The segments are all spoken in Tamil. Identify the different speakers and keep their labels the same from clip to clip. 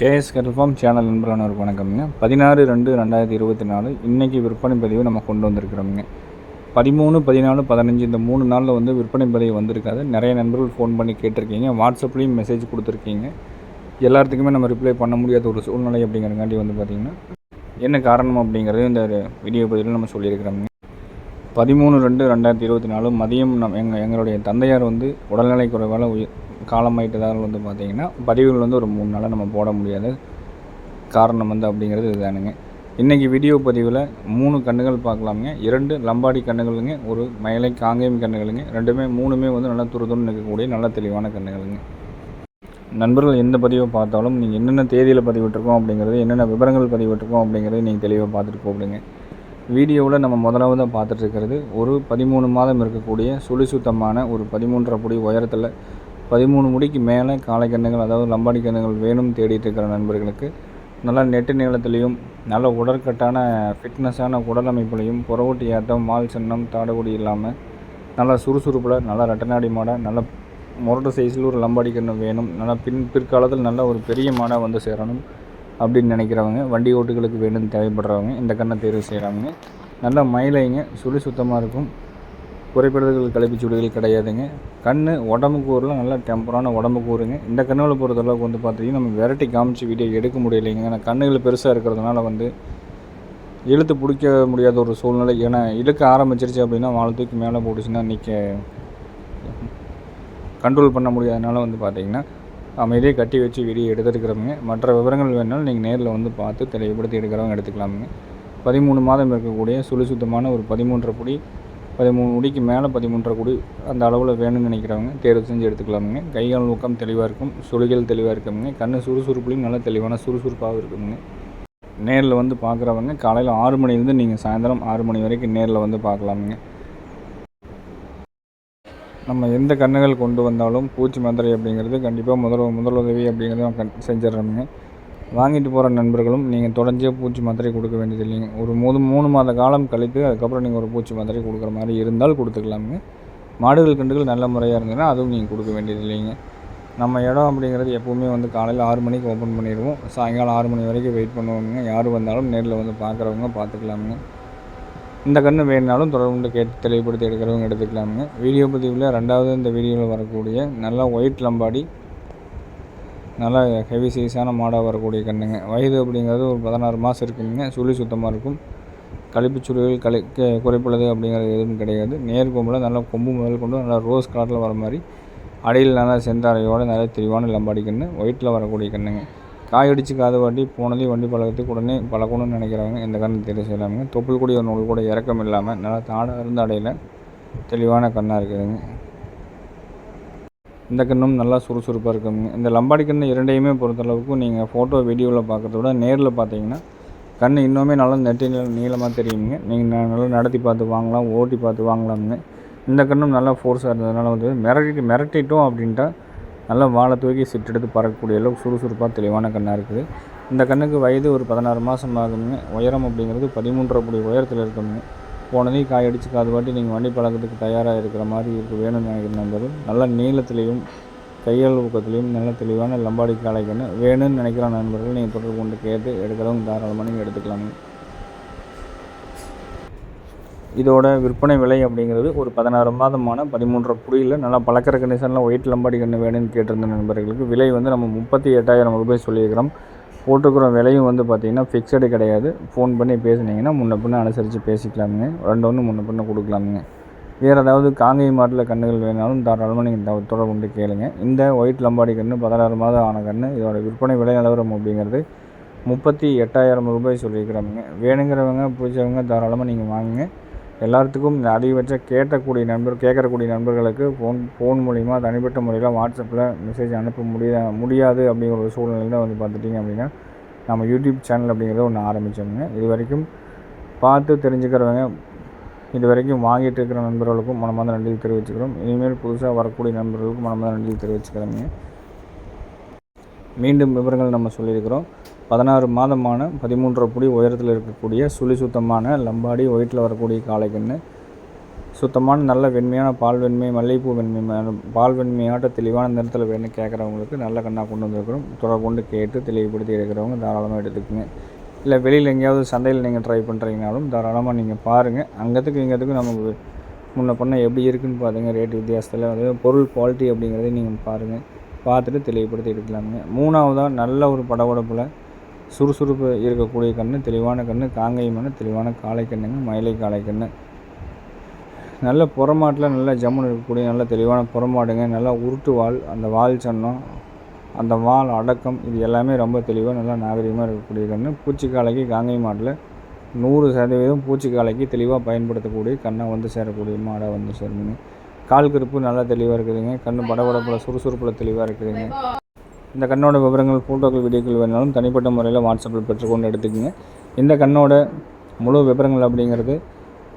Speaker 1: கேஎஸ் கல்ஃபார்ம் சேனல் நண்பர்களானவருக்கு வணக்கம்ங்க. பதினாறு ரெண்டு ரெண்டாயிரத்தி இருபத்தி நாலு இன்றைக்கி விற்பனை பதிவு நம்ம கொண்டு வந்திருக்கிறோம்ங்க. பதிமூணு பதினாலு பதினஞ்சு இந்த மூணு நாளில் வந்து விற்பனை பதிவு வந்திருக்காது. நிறைய நண்பர்கள் ஃபோன் பண்ணி கேட்டிருக்கீங்க. வாட்ஸ்அப்லேயும் மெசேஜ் கொடுத்துருக்கீங்க. எல்லாத்துக்குமே நம்ம ரிப்ளை பண்ண முடியாத ஒரு சூழ்நிலை அப்படிங்கிறங்காட்டி வந்து பார்த்திங்கன்னா என்ன காரணம் அப்படிங்கிறது இந்த வீடியோ பதிவில் நம்ம சொல்லியிருக்கிறோம்ங்க. பதிமூணு ரெண்டு ரெண்டாயிரத்தி இருபத்தி நாலு மதியம் நம் எங்கள் எங்களுடைய தந்தையார் வந்து உடல்நிலை குறைவால் உயிர் காலமாயிட்டதால் வந்து பார்த்திங்கன்னா பதிவுகள் வந்து ஒரு மூணு நாளாக நம்ம போட முடியாது. காரணம் வந்து அப்படிங்கிறது இதுதானுங்க. இன்றைக்கி வீடியோ பதிவில் மூணு கண்ணுகள் பார்க்கலாமுங்க. இரண்டு லம்பாடி கண்ணுகளுங்க ஒரு மயிலை காங்கேயம் கண்ணுகளுங்க. ரெண்டுமே மூணுமே வந்து நல்லா துருதுன்னு இருக்கக்கூடிய நல்ல தெளிவான கண்ணுகளுங்க. நண்பர்கள் எந்த பதிவை பார்த்தாலும் நீங்கள் என்னென்ன தேதியில் பதிவிட்டிருக்கோம் அப்படிங்கிறது என்னென்ன விவரங்கள் பதிவிட்டிருக்கோம் அப்படிங்கிறது நீங்கள் தெளிவாக பார்த்துட்டு போடுங்க வீடியோவில் நம்ம முதலாவதாக பார்த்துட்டு இருக்கிறது ஒரு பதிமூணு மாதம் இருக்கக்கூடிய சுழி சுத்தமான ஒரு பதிமூன்றரை புடி உயரத்தில் பதிமூணு முடிக்கு மேலே காளை கண்ணுகள் அதாவது லம்பாடி கண்ணுகள் வேணும் தேடிட்டு இருக்கிற நண்பர்களுக்கு நல்லா நெட்டு நீளத்துலேயும் நல்ல உடற்கட்டான ஃபிட்னஸான உடல் அமைப்புலையும் புறவட்டி ஏத்தம் மால் சின்னம் தாடகுடி இல்லாமல் நல்லா சுறுசுறுப்பில் நல்லா ரெட்டநாடி மாடாக நல்ல முரட்டு சைஸில் ஒரு லம்பாடி கன்று வேணும் நல்லா பின் பிற்காலத்தில் நல்ல ஒரு பெரிய மாடாக வந்து சேரணும் அப்படின்னு நினைக்கிறவங்க வண்டி ஓட்டுகளுக்கு வேணும்னு தேவைப்படுறவங்க இந்த கண்ணை தேர்வு செய்கிறாங்க நல்ல மயிலைங்க சுழி சுத்தமாக இருக்கும். குறைபாடுகள் கழிப்பு கிடையாதுங்க. கண் உடம்பு கூறில் நல்ல டெம்பரான உடம்பு கூறுங்க. இந்த கண்ணுகளை பொறுத்தளவுக்கு வந்து பார்த்தீங்கன்னா நம்ம விரட்டி காமிச்சு வீடியோ எடுக்க முடியலைங்க. ஏன்னா கண்ணுகள் பெருசாக இருக்கிறதுனால வந்து இழுத்து பிடிக்க முடியாத ஒரு சூழ்நிலை. ஏன்னா இழுக்க ஆரம்பிச்சிருச்சு அப்படின்னா வாழை தூக்கி மேலே போட்டுச்சுன்னா நிற்க கண்ட்ரோல் பண்ண முடியாதனால வந்து பார்த்தீங்கன்னா அமைதியை கட்டி வச்சு வீடியோ எடுத்துருக்கிறவங்க மற்ற விவரங்கள் வேணாலும் நீங்கள் நேரில் வந்து பார்த்து தெளிவுபடுத்தி எடுக்கிறவங்க எடுத்துக்கலாமுங்க. பதிமூணு மாதம் இருக்கக்கூடிய சுழி சுத்தமான ஒரு பதிமூன்றரை புடி பதிமூணு முடிக்கு மேலே பதிமூன்றரை குடி. அந்த அளவில் வேணும்னு நினைக்கிறவங்க தேர்வு செஞ்சு எடுத்துக்கலாமுங்க. கைகால் ஊக்கம் தெளிவாக இருக்கும். சுழிகள் தெளிவாக இருக்குங்க கண் சுறுசுறுப்புலையும் நல்லா தெளிவான சுறுசுறுப்பாகவும் இருக்குங்க நேரில் வந்து பார்க்குறவங்க காலையில் ஆறு மணிலேருந்து நீங்கள் சாயந்தரம் ஆறு மணி வரைக்கும் நேரில் வந்து பார்க்கலாமுங்க நம்ம எந்த கண்ணுகள் கொண்டு வந்தாலும் பூச்சி மந்திரை அப்படிங்கிறது கண்டிப்பாக முதல் முதலுதவி அப்படிங்கிறத செஞ்சிடறோமுங்க. வாங்கிட்டு போகிற நண்பர்களும் நீங்கள் தொடர்ச்சியாக பூச்சி மாத்திரை கொடுக்க வேண்டியது இல்லைங்க. ஒரு மூணு மூணு மாத காலம் கழித்து அதுக்கப்புறம் நீங்கள் ஒரு பூச்சி மாத்திரை கொடுக்குற மாதிரி இருந்தால் கொடுத்துக்கலாமுங்க. மாடுகள் கண்டுகள் நல்ல முறையாக இருந்ததுன்னா அதுவும் நீங்கள் கொடுக்க வேண்டியது இல்லைங்க. நம்ம இடம் அப்படிங்கிறது எப்போவுமே வந்து காலையில் ஆறு மணிக்கு ஓப்பன் பண்ணிடுவோம். சாயங்காலம் ஆறு மணி வரைக்கும் வெயிட் பண்ணுவோங்க யார் வந்தாலும் நேரில் வந்து பார்க்குறவங்க பார்த்துக்கலாமுங்க இந்த கன்று வேணுனாலும் தொடர்பு கேட்டு தெளிவுபடுத்தி எடுக்கிறவங்க எடுத்துக்கலாமுங்க. வீடியோ பதிவில் ரெண்டாவது இந்த வீடியோவில் வரக்கூடிய நல்லா ஒயிட் லம்பாடி நல்லா ஹெவி சைஸான மாடாக வரக்கூடிய கண்ணுங்க வயது அப்படிங்கிறது ஒரு பதினாறு மாதம் இருக்குங்க. சுழி சுத்தமாக இருக்கும். கழிப்பு சுழிகள் கழி குறைப்புள்ளது அப்படிங்கிறது எதுவும் கிடையாது. நேர் கொம்பில் நல்லா கொம்பு முதல் கொண்டு நல்லா ரோஸ் கலரில் வர மாதிரி. அடியில் நல்லா செந்தாரையோட நல்லா தெளிவான லம்பாடி கன்று. ஒயிட்டில் வரக்கூடிய கண்ணுங்க காய் அடித்து காது வாட்டி போனதையும் வண்டி பழகத்துக்கு உடனே பழக்கணும்னு நினைக்கிறவங்க இந்த கண்ணு தெரிவு செய்யலாமுங்க தொப்புள் கூடிய நூல் கூட இறக்கம் இல்லாமல் நல்லா தாடாக இருந்த அடையில். தெளிவான கண்ணாக இருக்குதுங்க. இந்த கண்ணும் நல்லா சுறுசுறுப்பாக இருக்குங்க இந்த லம்பாடி கண்ணு இரண்டையுமே பொறுத்தளவுக்கு நீங்கள் ஃபோட்டோ வீடியோவில் பார்க்குறத விட நேரில் பார்த்தீங்கன்னா கண் இன்னுமே நல்லா நெட்டி நீள நீளமாக தெரியுங்க. நீங்கள் நல்லா நடத்தி பார்த்து வாங்கலாம் ஓட்டி பார்த்து வாங்கலாமுங்க இந்த கண்ணும் நல்லா ஃபோர்ஸாக இருந்ததுனால வந்து மிரட்டி மிரட்டிட்டோம் அப்படின்ட்டா நல்லா வாழை தூக்கி சிட்டெடுத்து பறக்கக்கூடிய அளவுக்கு சுறுசுறுப்பாக தெளிவான கண்ணாக இருக்குது. இந்த கண்ணுக்கு வயது ஒரு பதினாறு மாதம் ஆகுங்க. உயரம் அப்படிங்கிறது பதிமூன்றரை புடி உயரத்தில் இருக்குங்க. போனதையும் காய் அடித்து காது பாட்டி நீங்கள் வண்டி பழக்கத்துக்கு தயாராக இருக்கிற மாதிரி இருக்கு வேணும்னு நினைக்கிற நண்பர்கள். நல்ல நீளத்துலேயும் தையல் ஊக்கத்துலேயும் நல்ல தெளிவான லம்பாடி காளை வேணும்னு நினைக்கிற நண்பர்கள். நீங்கள் தொடர்பு கொண்டு கேட்டு எடுக்கிறவங்க தாராளமாக நீங்கள் எடுத்துக்கலாங்க இதோட விற்பனை விலை அப்படிங்கிறது ஒரு பதினாறு மாதமான பதிமூன்றரை புடியில் நல்லா பழக்கிற கண்டிஷனில் ஒயிட் லம்பாடி கன்று வேணும்னு கேட்டிருந்த நண்பர்களுக்கு விலை வந்து நம்ம முப்பத்தி எட்டாயிரம் ரூபாய் சொல்லியிருக்கிறோம். போட்டுக்கிற விலையும் வந்து பார்த்திங்கன்னா ஃபிக்ஸடு கிடையாது. ஃபோன் பண்ணி பேசுனீங்கன்னா முன்ன பின்ன அனுசரித்து பேசிக்கலாமுங்க. ரெண்டு ஒன்று முன்ன பின்ன கொடுக்கலாமுங்க. வேறு ஏதாவது காங்கேய மாட்டில் கன்றுகள் வேணாலும் தாராளமாக நீங்கள் தொடர்பு கொண்டு கேளுங்க. இந்த ஒயிட் லம்பாடி கன்று பதினாறு மாதம் ஆன கன்று இதோட விற்பனை விலை நிலவரம் அப்படிங்கிறது முப்பத்தி எட்டாயிரம் ரூபாய் சொல்லியிருக்கிறாங்க வேணுங்கிறவங்க பிடிச்சவங்க தாராளமாக நீங்கள் வாங்குங்க. எல்லாத்துக்கும் அதிகபட்ச கேட்டக்கூடிய நண்பர் கேட்கறக்கூடிய நண்பர்களுக்கு ஃபோன் ஃபோன் மூலிமா தனிப்பட்ட முறையில் வாட்ஸ்அப்பில் மெசேஜ் அனுப்ப முடிய முடியாது அப்படிங்கிற ஒரு சூழ்நிலையில் வந்து பார்த்துட்டிங்க அப்படின்னா நம்ம யூடியூப் சேனல் அப்படிங்கிறத ஒன்று ஆரம்பித்தோங்க இது வரைக்கும் பார்த்து தெரிஞ்சுக்கிறவங்க இது வரைக்கும் வாங்கிட்டு இருக்கிற நண்பர்களுக்கும் மனமார்ந்த நன்றி தெரிவிச்சுக்கிறோம். இனிமேல் புதுசாக வரக்கூடிய நண்பர்களுக்கும் மனமார்ந்த நன்றி தெரிவிச்சுக்கிறோங்க மீண்டும் விவரங்கள் நம்ம சொல்லியிருக்கிறோம். பதினாறு மாதமான பதிமூன்றரை புடி உயரத்தில் இருக்கக்கூடிய சுழி சுத்தமான லம்பாடி ஒயிட்டில் வரக்கூடிய காளைக்கன்று சுத்தமான நல்ல வெண்மையான பால் வெண்மை மல்லிகைப்பூ வெண்மை பால் வெண்மையாட்ட தெளிவான நிறத்தில் வேணும் கேட்குறவங்களுக்கு நல்ல கண்ணாக கொண்டு வந்திருக்கிறோம். தொடர்பு கொண்டு கேட்டு தெளிவுபடுத்தி எடுக்கிறவங்க தாராளமாக எடுத்துக்கோங்க. இல்லை வெளியில் எங்கேயாவது சந்தையில் நீங்கள் ட்ரை பண்ணுறீங்கனாலும் தாராளமாக நீங்கள் பாருங்கள் அங்கத்துக்கு இங்கத்துக்கு நமக்கு முன்ன பண்ண எப்படி இருக்குன்னு பாருங்க. ரேட் வித்தியாசத்தில் அது பொருள் குவாலிட்டி அப்படிங்கிறத நீங்கள் பாருங்கள் பார்த்துட்டு தெளிவுபடுத்தி எடுக்கலாமுங்க. மூணாவதாக நல்ல ஒரு படபடப்பில் சுறுசுறுப்பு இருக்கக்கூடிய கன்று தெளிவான கன்று காங்கேயமான தெளிவான காளை கண்ணுங்க மயிலை காளை கன்று நல்ல புறமாட்டில் நல்ல ஜம்முன்னு இருக்கக்கூடிய நல்ல தெளிவான புறமாடுங்க நல்லா உருட்டு வால் அந்த வால் சன்னம் அந்த வால் அடக்கம் இது எல்லாமே ரொம்ப தெளிவாக நல்லா நாகரிகமாக இருக்கக்கூடிய கன்று பூச்சிக்காலைக்கு காங்கை மாட்டில் நூறு சதவீதம் பூச்சிக்காலைக்கு தெளிவாக பயன்படுத்தக்கூடிய கண்ணை வந்து சேரக்கூடிய மாடாக வந்து சேருங்க கால் கருப்பு நல்லா தெளிவாக இருக்குதுங்க. கண் படபடப்பில் சுறுசுறுப்பில் தெளிவாக இருக்குதுங்க. இந்த கண்ணோட விவரங்கள் ஃபோட்டோக்கள் வீடியோக்கள் வேணாலும் தனிப்பட்ட முறையில் வாட்ஸ்அப்பில் பெற்றுக்கொண்டு எடுத்துக்கோங்க. இந்த கண்ணோட முழு விவரங்கள் அப்படிங்கிறது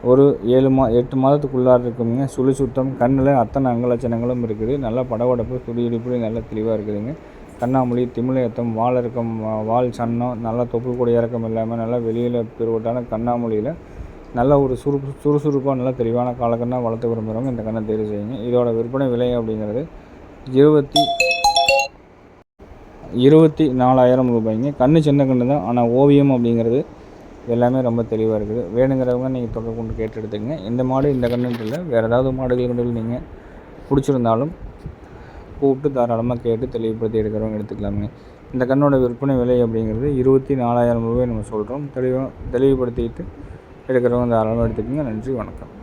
Speaker 1: ஒரு ஏழு மா எட்டு மாதத்துக்குள்ளார இருக்குங்க சுழி சுத்தம் கண்ணில் அத்தனை அங்கலட்சணங்களும் இருக்குது. நல்லா படபடப்பு துடியடிப்பு நல்லா தெளிவாக இருக்குதுங்க. கண்ணாமொழி திமிழயத்தம் வால் இறக்கம் வா- வால் சன்னம் நல்லா தொப்புள் கூட இறக்கம் இல்லாமல் நல்லா வெளியில் பெருவட்டான கண்ணாமொழியில் நல்ல ஒரு சுறுப்பு சுறுசுறுப்பாக நல்லா தெளிவான காலக்கண்ணாக வளர்த்து விரும்புகிறவங்க இந்த கண்ணை தேர்வு செய்யுங்க. இதோட விற்பனை விலை அப்படிங்கிறது இருபத்தி இருபத்தி நாலாயிரம் ரூபாய்ங்க. கண்ணு சின்ன கண்ணு தான் ஆனால் ஓவியம் அப்படிங்கிறது எல்லாமே ரொம்ப தெளிவாக இருக்குது. வேணுங்கிறவங்க நீங்கள் தொகை கொண்டு கேட்டு எடுத்துக்கங்க. இந்த மாடு இந்த கண்ணுன்ட்டு இல்லை. வேறு ஏதாவது மாடுகள் கண்டுகள் நீங்கள் பிடிச்சிருந்தாலும் கூப்பிட்டு தாராளமாக கேட்டு தெளிவுபடுத்தி எடுக்கிறவங்க எடுத்துக்கலாமுங்க. இந்த கண்ணோட விற்பனை விலை அப்படிங்கிறது இருபத்தி நாலாயிரம் ரூபாய் நம்ம சொல்கிறோம் தெளிவாக தெளிவுபடுத்திட்டு எடுக்கிறவங்க தாராளமாக எடுத்துக்கோங்க. நன்றி வணக்கம்.